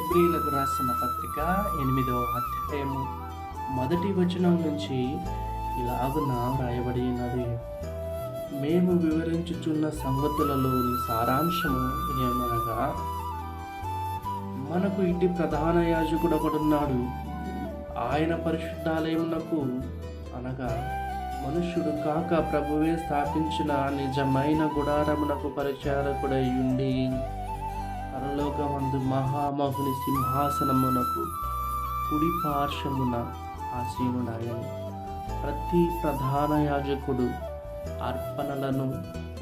హెబ్రిలకు రాసిన పత్రిక ఎనిమిదవ అధ్యాయము. మొదటి వచనం నుంచి ఇలాగున వ్రాయబడి ఉన్నది మేము వివరించుచున్న సంగతులలోని సారాంశము ఏమనగా మనకు ఇటు ప్రధాన యాజకుడు ఒకడున్నాడు ఆయన పరిశుద్ధాలయమునకు అనగా మనుష్యుడు కాక ప్రభువే స్థాపించిన నిజమైన గుడారమునకు పరిచారకుడై ఉండి పరలోకమందు మహామహుని సింహాసనమునకు కుడి పార్శ్వమున ఆసీనుడాయను ప్రతి ప్రధాన యాజకుడు అర్పణలను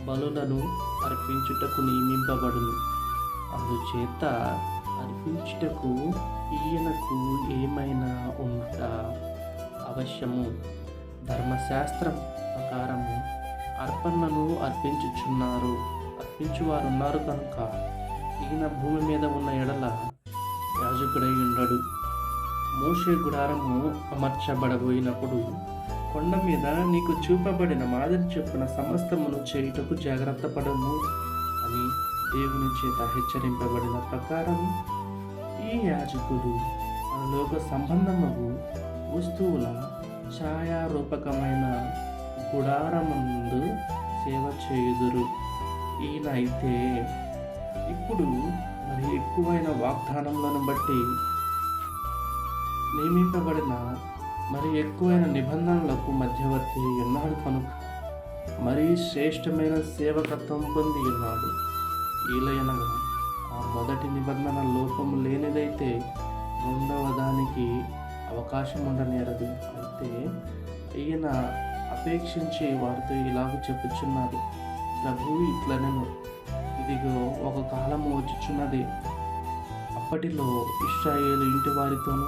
బలులను అర్పించుటకు నియమింపబడును. అందుచేత అర్పించుటకు ఈయనకు ఏమైనా ఉంట అవశ్యము? ధర్మశాస్త్రం ప్రకారము అర్పణలను అర్పించుచున్నారు అర్పించువారున్నారు కనుక ఈయన భూమి మీద ఉన్న ఎడల యాజకుడై ఉండడు. మోషే గుడారము అమర్చబడబోయినప్పుడు కొండ మీద నీకు చూపబడిన మాదిరి చెప్పిన సమస్తమును చేయుటకు జాగ్రత్త పడము అని దేవుని చేత హెచ్చరింపబడిన ప్రకారం ఈ యాజకుడు మనలోక సంబంధముకు వస్తువుల ఛాయారూపకమైన గుడారమందు సేవ చేయుదురు. ఈయన అయితే ఇప్పుడు మరి ఎక్కువైన వాగ్దానములను బట్టి నియమింపబడిన మరి ఎక్కువైన నిబంధనలకు మధ్యవర్తి ఉన్నాడు కనుక? మరీ శ్రేష్టమైన సేవకత్వం పొంది ఉన్నాడు ఈలయనగా ఆ మొదటి నిబంధన లోపం లేనిదైతే రెండవ దానికి అవకాశం ఉండనేరదు. అయితే ఈయన అపేక్షించి వారితో ఇలాగ చెప్పుచున్నాడు. ప్రభువు ఇట్లనెను. ఇదిగో ఒక కాలము వచ్చుచున్నది. అప్పటిలో ఇస్రాయేలు ఇంటి వారితోనూ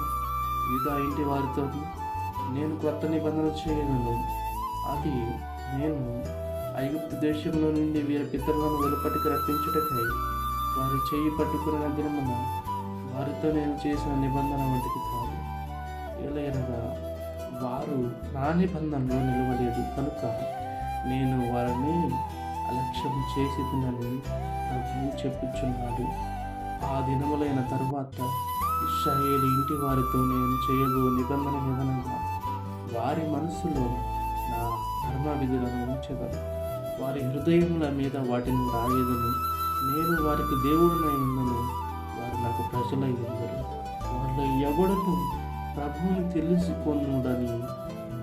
యూదా ఇంటి వారితోనూ నేను కొత్త నిబంధన చేయగలను. అది నేను ఐగుప్తు దేశంలో నుండి వీరి పితరులను వెలుపటికి రప్పించుటకై వారి చేయి పట్టుకున్న దినమున వారితో నేను చేసిన నిబంధన వంటిది కాదు. ఏలైనగా వారు నా నిబంధనలో నిలవలేదు. కనుక నేను వారిని అలక్ష్యం చేసి తినని నాకు చెప్పుచున్నాడు. ఆ దినములైన తర్వాత ఇస్రాయేలు ఇంటి వారితో నేను చేయబో నిబంధన విధనంగా వారి మనసులో నా ధర్మ విధులను ఉంచదను వారి హృదయముల మీద వాటిని రాయదని. నేను వారికి దేవుడినై ఉందని వారు నాకు ప్రజలై ఉందరు. వారిలో ఎవడను ప్రభువుని తెలుసుకొనుడని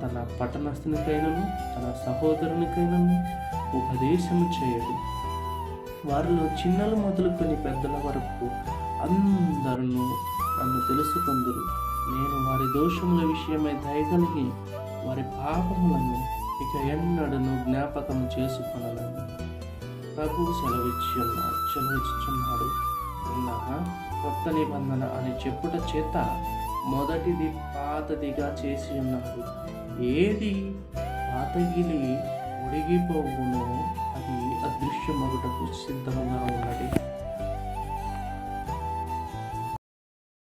తన పట్టణస్థునికైనను తన సహోదరునికైనను ఉపదేశము చేయడు. వారిలో చిన్నలు మొదలుకొని పెద్దల వరకు అందరూ నన్ను తెలుసుకొందురు. నేను వారి దోషముల విషయమై దయగలిగి వారి పాపములను ఇక ఎన్నడను జ్ఞాపకం చేసుకొనలను ప్రభు సెలవిచ్చున్నాడు సెలవిచ్చుచున్నాడు. విన్నాక కొత్త నిబంధన అని చెప్పుట చేత మొదటిది పాతదిగా చేసి ఉన్నాడు. ఏది? పాతగిలి ఒడిగిపోకుండా అది అదృశ్యమగుటకు సిద్ధంగా ఉన్నది.